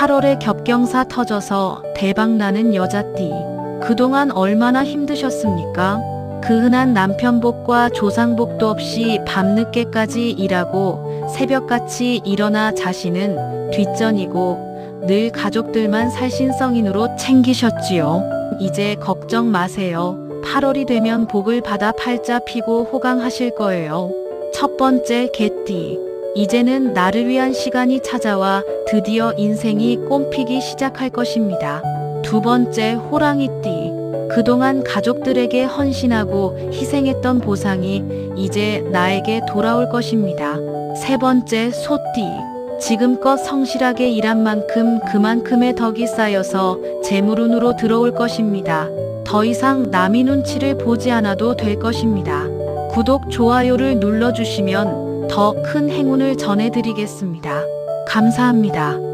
8월에 겹경사 터져서 대박나는 여자띠. 그동안 얼마나 힘드셨습니까? 그 흔한 남편복과 조상복도 없이 밤늦게까지 일하고 새벽같이 일어나 자신은 뒷전이고 늘 가족들만 살신성인으로 챙기셨지요. 이제 걱정 마세요. 8월이 되면 복을 받아 팔자 피고 호강하실 거예요. 첫 번째 개띠. 이제는 나를 위한 시간이 찾아와 드디어 인생이 꽃피기 시작할 것입니다. 두 번째 호랑이띠. 그동안 가족들에게 헌신하고 희생했던 보상이 이제 나에게 돌아올 것입니다. 세 번째 소띠. 지금껏 성실하게 일한 만큼 그만큼의 덕이 쌓여서 재물운으로 들어올 것입니다. 더 이상 남의 눈치를 보지 않아도 될 것입니다. 구독, 좋아요를 눌러주시면 더 큰 행운을 전해드리겠습니다. 감사합니다.